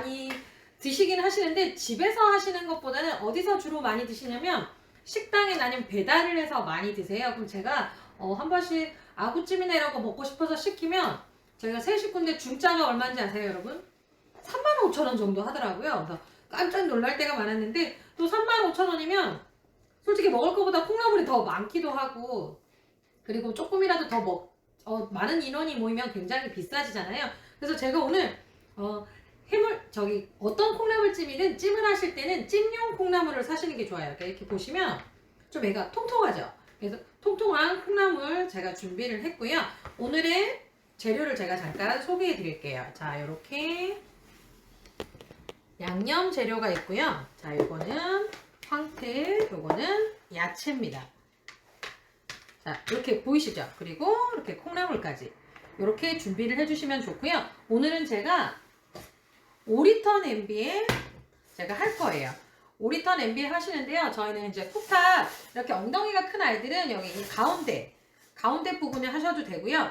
많이 드시긴 하시는데 집에서 하시는 것보다는 어디서 주로 많이 드시냐면 식당이나 아니면 배달을 해서 많이 드세요. 그럼 제가 어, 한 번씩 아구찜이나 이런 거 먹고 싶어서 시키면 저희가 세 식구인데 중짜가 얼마인지 아세요, 여러분? 35,000원 정도 하더라고요. 그래서 깜짝 놀랄 때가 많았는데 또 35,000원이면 솔직히 먹을 것보다 콩나물이 더 많기도 하고 그리고 조금이라도 더 먹, 어, 많은 인원이 모이면 굉장히 비싸지잖아요. 그래서 제가 오늘 어, 해물 저기 어떤 콩나물찜이든 찜을 하실 때는 찜용 콩나물을 사시는 게 좋아요. 이렇게, 보시면 좀 애가 통통하죠. 그래서 통통한 콩나물 제가 준비를 했고요. 오늘의 재료를 제가 잠깐 소개해 드릴게요. 자, 이렇게 양념 재료가 있고요. 자, 요거는 황태, 요거는 야채입니다. 자, 이렇게 보이시죠? 그리고 이렇게 콩나물까지 이렇게 준비를 해주시면 좋고요. 오늘은 제가 5리터 냄비에 제가 할 거예요. 5리터 냄비에 하시는데요. 저희는 이제 쿡탑 이렇게 엉덩이가 큰 아이들은 여기 이 가운데 가운데 부분에 하셔도 되고요.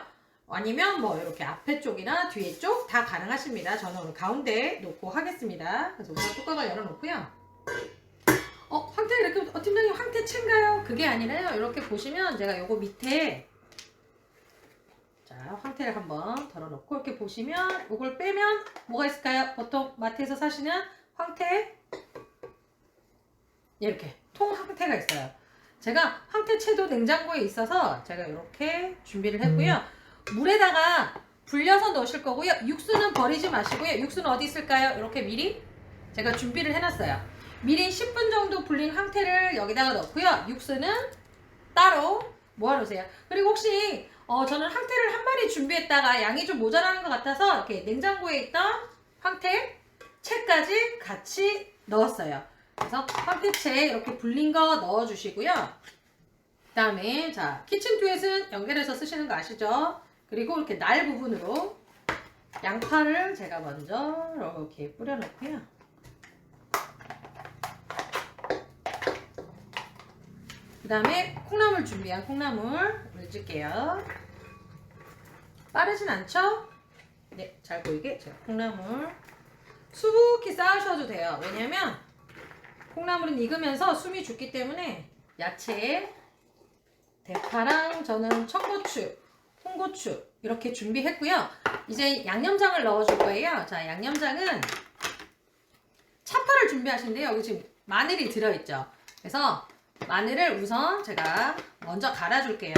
아니면 뭐 이렇게 앞에 쪽이나 뒤에 쪽 다 가능하십니다. 저는 오늘 가운데 놓고 하겠습니다. 그래서 우선 뚜껑을 열어놓고요. 어, 황태 이렇게 어, 팀장님 황태 채인가요? 그게 아니라요. 이렇게 보시면 제가 요거 밑에 자 황태를 한번 덜어놓고 이렇게 보시면 이걸 빼면 뭐가 있을까요? 보통 마트에서 사시는 황태 이렇게 통 황태가 있어요. 제가 황태채도 냉장고에 있어서 제가 이렇게 준비를 했고요. 물에다가 불려서 넣으실 거고요. 육수는 버리지 마시고요. 육수는 어디 있을까요? 이렇게 미리 제가 준비를 해놨어요. 미리 10분 정도 불린 황태를 여기다가 넣고요. 육수는 따로 모아놓으세요. 그리고 혹시 어, 저는 황태를 한 마리 준비했다가 양이 좀 모자라는 것 같아서 이렇게 냉장고에 있던 황태 채까지 같이 넣었어요. 그래서 황태채 이렇게 불린 거 넣어주시고요. 그 다음에 자 키친 듀엣은 연결해서 쓰시는 거 아시죠? 그리고 이렇게 날 부분으로 양파를 제가 먼저 이렇게 뿌려놓고요. 그 다음에 콩나물 준비한 콩나물 올릴게요. 빠르진 않죠? 네, 잘 보이게 제가 콩나물 수북히 쌓으셔도 돼요. 왜냐면 콩나물은 익으면서 숨이 죽기 때문에 야채, 대파랑 저는 청고추, 홍고추 이렇게 준비했고요. 이제 양념장을 넣어줄 거예요. 자, 양념장은 차파를 준비하신대요. 여기 지금 마늘이 들어있죠. 그래서 마늘을 우선 제가 먼저 갈아줄게요.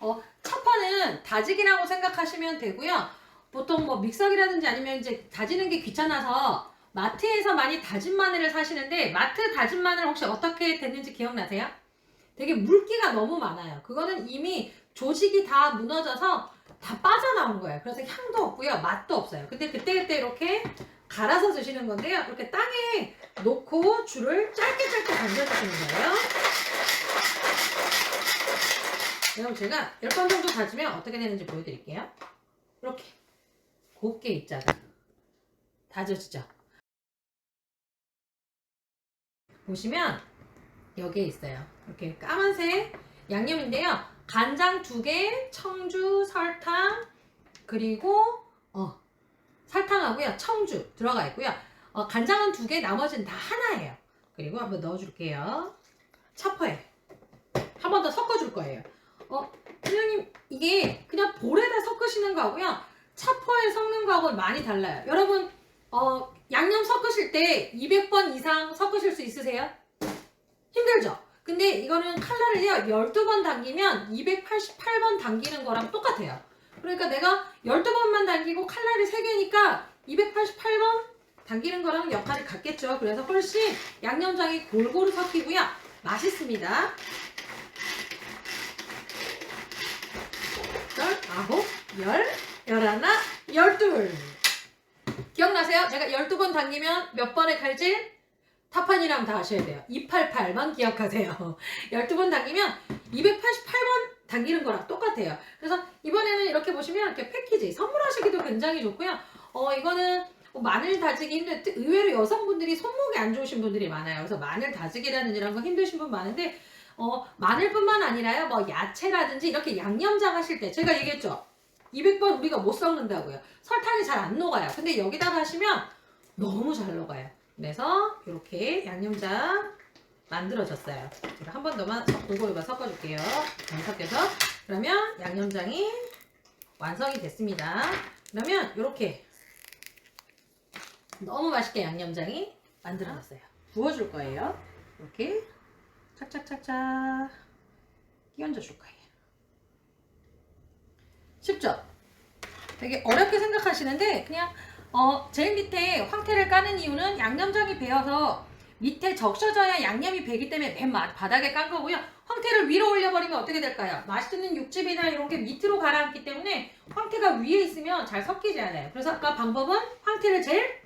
어, 차파는 다지기라고 생각하시면 되고요. 보통 뭐 믹서기라든지 아니면 이제 다지는 게 귀찮아서 마트에서 많이 다진 마늘을 사시는데 마트 다진 마늘 혹시 어떻게 됐는지 기억나세요? 되게 물기가 너무 많아요. 그거는 이미 조직이 다 무너져서 다 빠져나온 거예요. 그래서 향도 없고요. 맛도 없어요. 근데 그때그때 이렇게 갈아서 드시는 건데요. 이렇게 땅에 놓고 줄을 짧게 짧게 당겨주시는 거예요. 그럼 제가 10번 정도 다지면 어떻게 되는지 보여드릴게요. 이렇게 곱게 입자가 다져지죠. 보시면 여기에 있어요. 이렇게 까만색 양념인데요. 간장 두 개, 청주, 설탕, 그리고 어, 설탕하고요. 청주 들어가 있고요. 어, 간장은 두 개, 나머지는 다 하나예요. 그리고 한번 넣어줄게요. 차퍼에 한 번 더 섞어줄 거예요. 어, 선생님 이게 그냥 볼에다 섞으시는 거하고요. 차퍼에 섞는 거하고는 많이 달라요. 여러분 어, 양념 섞으실 때 200번 이상 섞으실 수 있으세요? 힘들죠? 근데 이거는 칼날을요 12번 당기면 288번 당기는 거랑 똑같아요. 그러니까 내가 12번만 당기고 칼날이 3개니까 288번 당기는 거랑 역할이 같겠죠. 그래서 훨씬 양념장이 골고루 섞이고요. 맛있습니다. 열, 아홉, 열, 열하나, 열둘. 기억나세요? 제가 12번 당기면 몇 번의 칼질? 타판이랑 다 하셔야 돼요. 288만 기억하세요. 12번 당기면 288번 당기는 거랑 똑같아요. 그래서 이번에는 이렇게 보시면 이렇게 패키지 선물하시기도 굉장히 좋고요. 어, 이거는 뭐 마늘 다지기 힘들 때 의외로 여성분들이 손목이 안 좋으신 분들이 많아요. 그래서 마늘 다지기라는 이런 거 힘드신 분 많은데 어, 마늘뿐만 아니라요. 뭐 야채라든지 이렇게 양념장 하실 때 제가 얘기했죠. 200번 우리가 못 섞는다고요. 설탕이 잘 안 녹아요. 근데 여기다가 하시면 너무 잘 녹아요. 그래서 이렇게 양념장 만들어졌어요. 제가 한 번 더만 섞- 골고루 섞어줄게요. 잘 섞여서 그러면 양념장이 완성이 됐습니다. 그러면 이렇게 너무 맛있게 양념장이 만들어졌어요. 부어줄 거예요. 이렇게 착착착착 끼얹어 줄 거예요. 쉽죠? 되게 어렵게 생각하시는데 그냥 어, 제일 밑에 황태를 까는 이유는 양념장이 배어서 밑에 적셔져야 양념이 배기 때문에 맨 마- 바닥에 깐 거고요. 황태를 위로 올려버리면 어떻게 될까요? 맛있는 육즙이나 이런 게 밑으로 가라앉기 때문에 황태가 위에 있으면 잘 섞이지 않아요. 그래서 아까 방법은 황태를 제일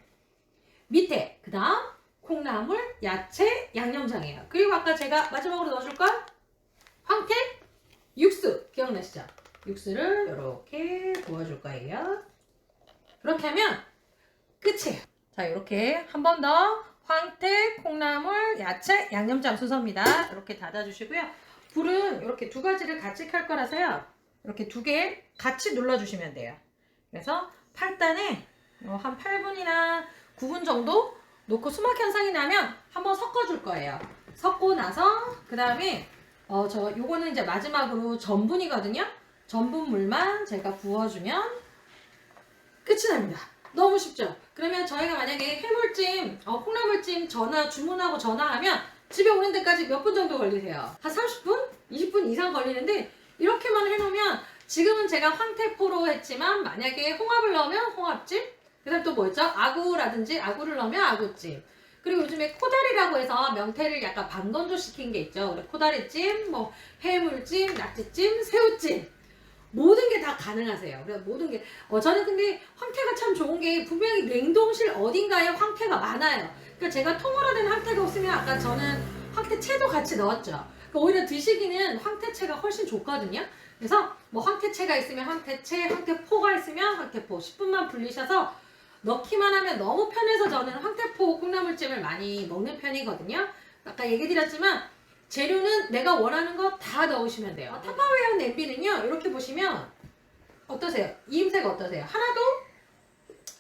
밑에, 그 다음 콩나물, 야채, 양념장이에요. 그리고 아까 제가 마지막으로 넣어줄 건 황태, 육수. 기억나시죠? 육수를 이렇게 부어줄 거예요. 그렇게 하면 끝이에요. 자, 이렇게 한 번 더 황태, 콩나물, 야채, 양념장 순서입니다. 이렇게 닫아주시고요. 불은 이렇게 두 가지를 같이 켤 거라서요. 이렇게 두 개 같이 눌러주시면 돼요. 그래서 8단에 한 8분이나 9분 정도 놓고 수막 현상이 나면 한번 섞어줄 거예요. 섞고 나서 그 다음에 어 저 요거는 이제 마지막으로 전분이거든요. 전분 물만 제가 부어주면 끝이 납니다. 너무 쉽죠? 그러면 저희가 만약에 해물찜, 어, 콩나물찜 전화 주문하고 전화하면 집에 오는 데까지 몇 분 정도 걸리세요? 한 30분? 20분 이상 걸리는데 이렇게만 해놓으면 지금은 제가 황태포로 했지만 만약에 홍합을 넣으면 홍합찜 그 다음 또뭐 있죠? 아구라든지 아구를 넣으면 아구찜 그리고 요즘에 코다리라고 해서 명태를 약간 반건조 시킨 게 있죠. 우리 코다리찜, 뭐 해물찜, 낙지찜, 새우찜 모든 게 다 가능하세요. 그래서 모든 게 어, 저는 근데 황태가 참 좋은 게 분명히 냉동실 어딘가에 황태가 많아요. 그러니까 제가 통으로 된 황태가 없으면 아까 저는 황태채도 같이 넣었죠. 그러니까 오히려 드시기는 황태채가 훨씬 좋거든요. 그래서 뭐 황태채가 있으면 황태채, 황태포가 있으면 황태포 10분만 불리셔서 넣기만 하면 너무 편해서 저는 황태포 콩나물찜을 많이 먹는 편이거든요. 아까 얘기 드렸지만 재료는 내가 원하는 거 다 넣으시면 돼요. 어, 타파웨어 냄비는요, 이렇게 보시면 어떠세요? 이임새가 어떠세요? 하나도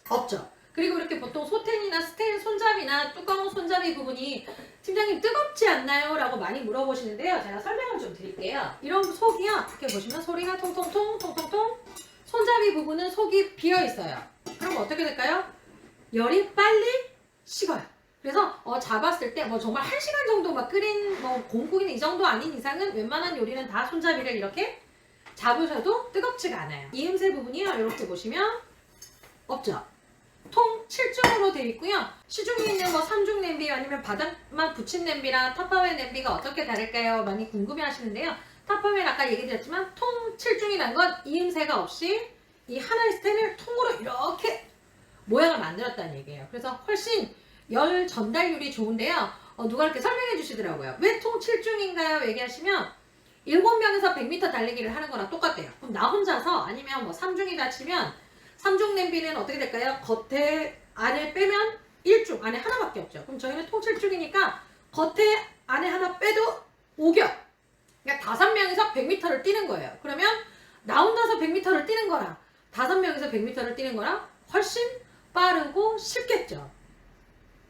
없죠. 그리고 이렇게 보통 소텐이나 스텐 손잡이나 뚜껑 손잡이 부분이 팀장님 뜨겁지 않나요? 라고 많이 물어보시는데요. 제가 설명을 좀 드릴게요. 이런 속이요. 이렇게 보시면 소리가 통통통 통통통 손잡이 부분은 속이 비어 있어요. 그럼 어떻게 될까요? 열이 빨리 식어요. 그래서 어, 잡았을 때 뭐 정말 한 시간 정도 막 끓인 뭐 공국이는 이 정도 아닌 이상은 웬만한 요리는 다 손잡이를 이렇게 잡으셔도 뜨겁지가 않아요. 이음새 부분이요. 이렇게 보시면 없죠. 통 7중으로 되어 있고요. 시중에 있는 뭐 3중 냄비 아니면 바닥만 붙인 냄비랑 타파웨 냄비가 어떻게 다를까요? 많이 궁금해 하시는데요. 타파웨는 아까 얘기 드렸지만 통 7중이란 건 이음새가 없이 이 하나의 스텐을 통으로 이렇게 모양을 만들었다는 얘기예요. 그래서 훨씬 열 전달률이 좋은데요. 어, 누가 이렇게 설명해 주시더라고요. 왜 통 7중인가요? 얘기하시면 7명에서 100m 달리기를 하는 거랑 똑같대요. 그럼 나 혼자서 아니면 뭐 3중이다 치면 3중 냄비는 어떻게 될까요? 겉에 안에 빼면 1중 안에 하나밖에 없죠. 그럼 저희는 통 7중이니까 겉에 안에 하나 빼도 5겹. 그러니까 5명이서 100m를 뛰는 거예요. 그러면 나 혼자서 100m를 뛰는 거랑 5명이서 100m를 뛰는 거랑 훨씬 빠르고 쉽겠죠.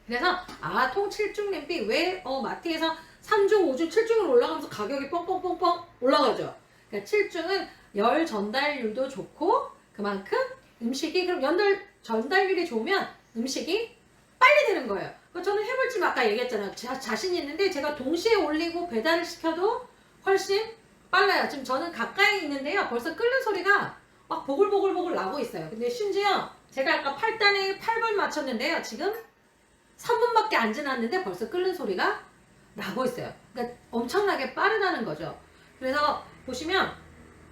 그래서 아통 7중 냄비 왜 어, 마트에서 3중, 5중, 7중으로 올라가면서 가격이 뻥뻥뻥뻥 올라가죠. 그러니까 7중은 열 전달률도 좋고 그만큼 음식이 그럼 연달 전달률이 좋으면 음식이 빨리 되는 거예요. 그러니까 저는 해물찜 아까 얘기했잖아요. 자, 자신 있는데 제가 동시에 올리고 배달을 시켜도 훨씬 빨라요. 지금 저는 가까이 있는데요. 벌써 끓는 소리가 막 보글보글보글 나고 있어요. 근데 심지어 제가 아까 8단에 8분 맞췄는데요. 지금 3분밖에 안 지났는데 벌써 끓는 소리가 나고 있어요. 그러니까 엄청나게 빠르다는 거죠. 그래서 보시면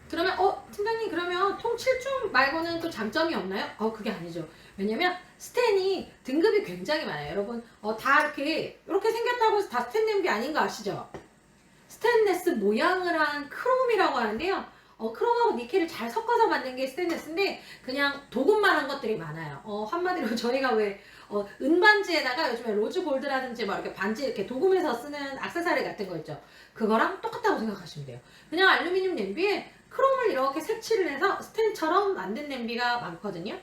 그러면 어 팀장님 그러면 통 7중 말고는 또 장점이 없나요? 어 그게 아니죠. 왜냐면 스텐이 등급이 굉장히 많아요. 여러분 어, 다 이렇게 이렇게 생겼다고 해서 다 스텐 냄비 아닌 거 아시죠? 스테인레스 모양을 한 크롬이라고 하는데요. 어, 크롬하고 니켈을 잘 섞어서 만든 게 스테인레스인데 그냥 도금만 한 것들이 많아요. 어, 한마디로 저희가 왜 어, 은반지에다가 요즘에 로즈 골드라든지 뭐 이렇게 반지 이렇게 도금해서 쓰는 액세서리 같은 거 있죠. 그거랑 똑같다고 생각하시면 돼요. 그냥 알루미늄 냄비에 크롬을 이렇게 색칠을 해서 스텐처럼 만든 냄비가 많거든요.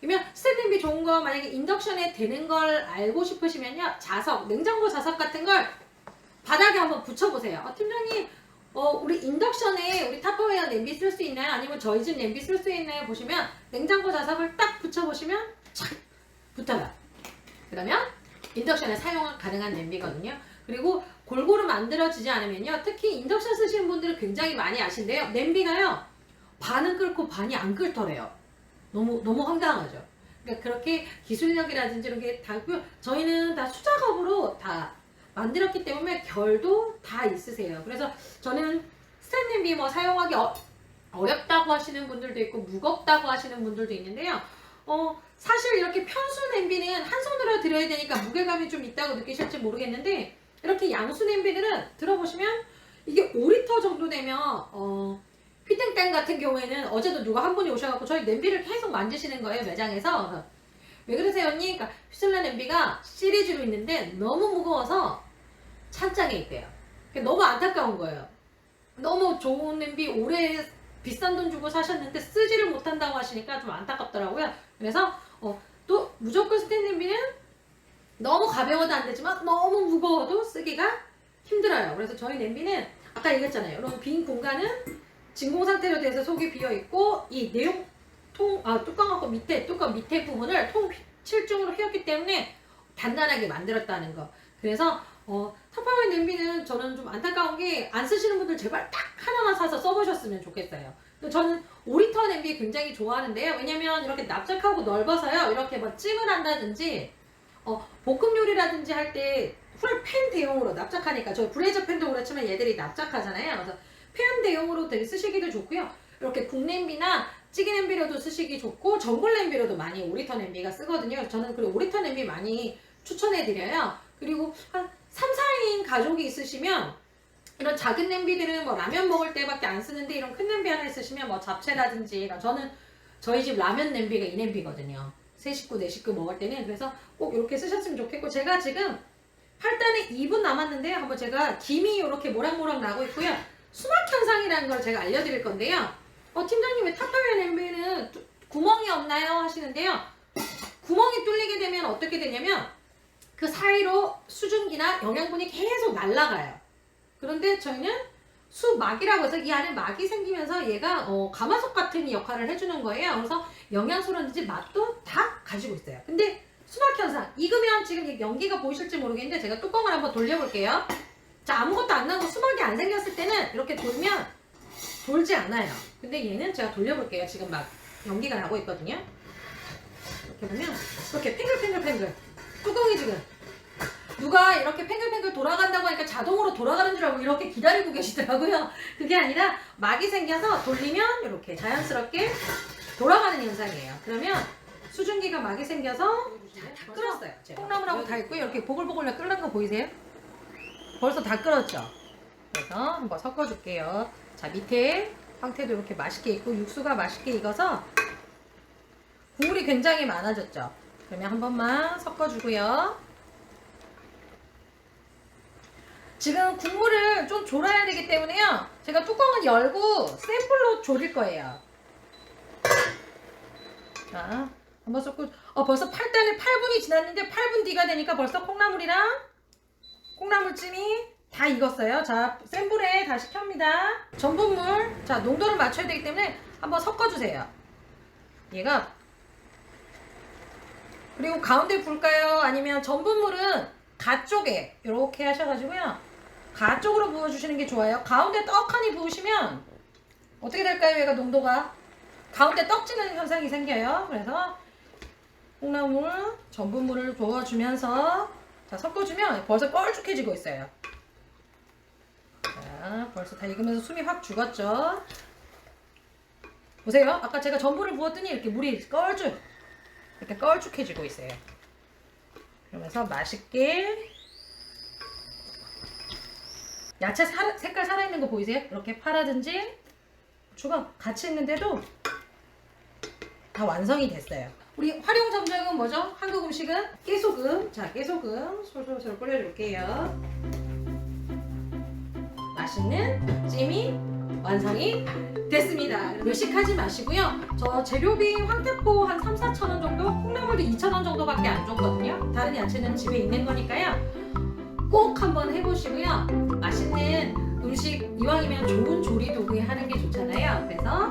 그러면 스텐 냄비 좋은 거 만약에 인덕션에 되는 걸 알고 싶으시면요. 자석, 냉장고 자석 같은 걸 바닥에 한번 붙여보세요. 어, 팀장님, 어, 우리 인덕션에 우리 타퍼웨어 냄비 쓸 수 있나요? 아니면 저희 집 냄비 쓸 수 있나요? 보시면 냉장고 자석을 딱 붙여보시면 착 붙어요. 그러면 인덕션에 사용 가능한 냄비거든요. 그리고 골고루 만들어지지 않으면요. 특히 인덕션 쓰시는 분들은 굉장히 많이 아신데요. 냄비가요. 반은 끓고 반이 안 끓더래요. 너무 너무 황당하죠. 그러니까 그렇게 기술력이라든지 이런 게 다고요. 저희는 다 수작업으로 다 만들었기 때문에 결도 다 있으세요. 그래서 저는 스탠 냄비 뭐 사용하기 어, 어렵다고 하시는 분들도 있고 무겁다고 하시는 분들도 있는데요. 어 사실 이렇게 편수 냄비는 한 손으로 들어야 되니까 무게감이 좀 있다고 느끼실지 모르겠는데 이렇게 양수 냄비들은 들어보시면 이게 5리터 정도 되면 어 피팅땡 같은 경우에는 어제도 누가 한 분이 오셔갖고 저희 냄비를 계속 만지시는 거예요 매장에서 왜 그러세요 언니? 그러니까 휘슬라 냄비가 시리즈로 있는데 너무 무거워서 찬장에 있대요. 너무 안타까운 거예요. 너무 좋은 냄비 오래 비싼 돈 주고 사셨는데 쓰지를 못한다고 하시니까 좀 안타깝더라고요. 그래서 어, 또 무조건 스탠 냄비는 너무 가벼워도 안 되지만 너무 무거워도 쓰기가 힘들어요. 그래서 저희 냄비는 아까 얘기했잖아요. 이런 빈 공간은 진공 상태로 돼서 속이 비어 있고 이 내용 통, 아, 뚜껑하고 밑에 뚜껑 밑에 부분을 통 7중으로 휘었기 때문에 단단하게 만들었다는 거. 그래서 어, 타파웨 냄비는 저는 좀 안타까운 게 안 쓰시는 분들 제발 딱 하나만 사서 써보셨으면 좋겠어요. 저는 5리터 냄비 굉장히 좋아하는데요. 왜냐면 이렇게 납작하고 넓어서요. 이렇게 뭐 찜을 한다든지 어, 볶음 요리라든지 할때 풀팬 대용으로 납작하니까 저 브레이저 팬도 그렇지만 얘들이 납작하잖아요. 그래서 팬 대용으로 되게 쓰시기도 좋고요. 이렇게 국냄비나 찌개 냄비로도 쓰시기 좋고 전골 냄비로도 많이 5리터 냄비가 쓰거든요. 저는 그리고 5리터 냄비 많이 추천해 드려요. 그리고 한 3, 4인 가족이 있으시면 이런 작은 냄비들은 뭐 라면 먹을 때밖에 안 쓰는데 이런 큰 냄비 하나 있으시면 뭐 잡채라든지 저는 저희 집 라면 냄비가 이 냄비거든요. 세 식구, 네 식구 먹을 때는 그래서 꼭 이렇게 쓰셨으면 좋겠고 제가 지금 8단에 2분 남았는데요. 한번 제가 김이 이렇게 모락모락 나고 있고요. 수막 현상이라는 걸 제가 알려드릴 건데요. 어, 팀장님 왜 타파웨어 냄비는 뚜- 구멍이 없나요? 하시는데요. 구멍이 뚫리게 되면 어떻게 되냐면 그 사이로 수증기나 영양분이 계속 날아가요. 그런데 저희는 수막이라고 해서 이 안에 막이 생기면서 얘가 어, 가마솥 같은 역할을 해주는 거예요. 그래서 영양소라든지 맛도 다 가지고 있어요. 근데 수막 현상 익으면 지금 이 연기가 보이실지 모르겠는데 제가 뚜껑을 한번 돌려볼게요. 자 아무것도 안 나고 수막이 안 생겼을 때는 이렇게 돌면 돌지 않아요. 근데 얘는 제가 돌려볼게요. 지금 막 연기가 나고 있거든요. 이렇게 보면 이렇게 팽글팽글팽글 뚜껑이 지금 누가 이렇게 팽글팽글 돌아간다고 하니까 자동으로 돌아가는 줄 알고 이렇게 기다리고 계시더라고요. 그게 아니라 막이 생겨서 돌리면 이렇게 자연스럽게 돌아가는 현상이에요. 그러면 수증기가 막이 생겨서 다 끓었어요. 콩나물하고 다 있고요. 이렇게 보글보글 끓는 거 보이세요? 벌써 다 끓었죠? 그래서 한번 섞어줄게요. 자 밑에 황태도 이렇게 맛있게 익고 육수가 맛있게 익어서 국물이 굉장히 많아졌죠. 그러면 한 번만 섞어주고요. 지금 국물을 좀 졸아야 되기 때문에요. 제가 뚜껑은 열고 센 불로 졸일 거예요. 자, 한번 섞고, 어, 벌써 8단에 8분이 지났는데 8분 뒤가 되니까 벌써 콩나물이랑 콩나물찜이 다 익었어요. 자, 센 불에 다시 켭니다. 전분물, 자, 농도를 맞춰야 되기 때문에 한번 섞어주세요. 얘가 그리고 가운데 불까요? 아니면 전분물은 가 쪽에 이렇게 하셔가지고요. 가 쪽으로 부어주시는 게 좋아요. 가운데 떡하니 부으시면 어떻게 될까요? 얘가 농도가 가운데 떡지는 현상이 생겨요. 그래서 콩나물, 전분물을 부어주면서 자 섞어주면 벌써 뻘쭉해지고 있어요. 자 벌써 다 익으면서 숨이 확 죽었죠. 보세요. 아까 제가 전분을 부었더니 이렇게 물이 껄쭉 이렇게 껄쭉해지고 있어요. 그러면서 맛있게 야채 살- 색깔 살아있는 거 보이세요? 이렇게 파라든지 고추가 같이 있는데도 다 완성이 됐어요. 우리 활용 점정은 뭐죠? 한국 음식은 깨소금. 자, 깨소금 솔솔솔 뿌려줄게요. 맛있는 찜이 완성이 됐습니다. 외식하지 마시고요. 저 재료비 황태포 한 3, 4천 원 정도 야채로도 2,000원 정도밖에 안 줬거든요. 다른 야채는 집에 있는 거니까요. 꼭 한번 해보시고요. 맛있는 음식 이왕이면 좋은 조리 도구에 하는 게 좋잖아요. 그래서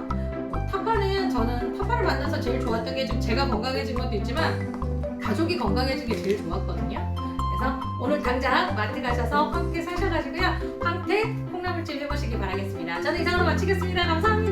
뭐 파파는 저는 파파를 만나서 제일 좋았던 게좀 제가 건강해진 것도 있지만 가족이 건강해진 게 제일 좋았거든요. 오늘 당장 마트 가셔서 황태 사셔가지고요. 황태 콩나물찜 해보시기 바라겠습니다. 저는 이상으로 마치겠습니다. 감사합니다.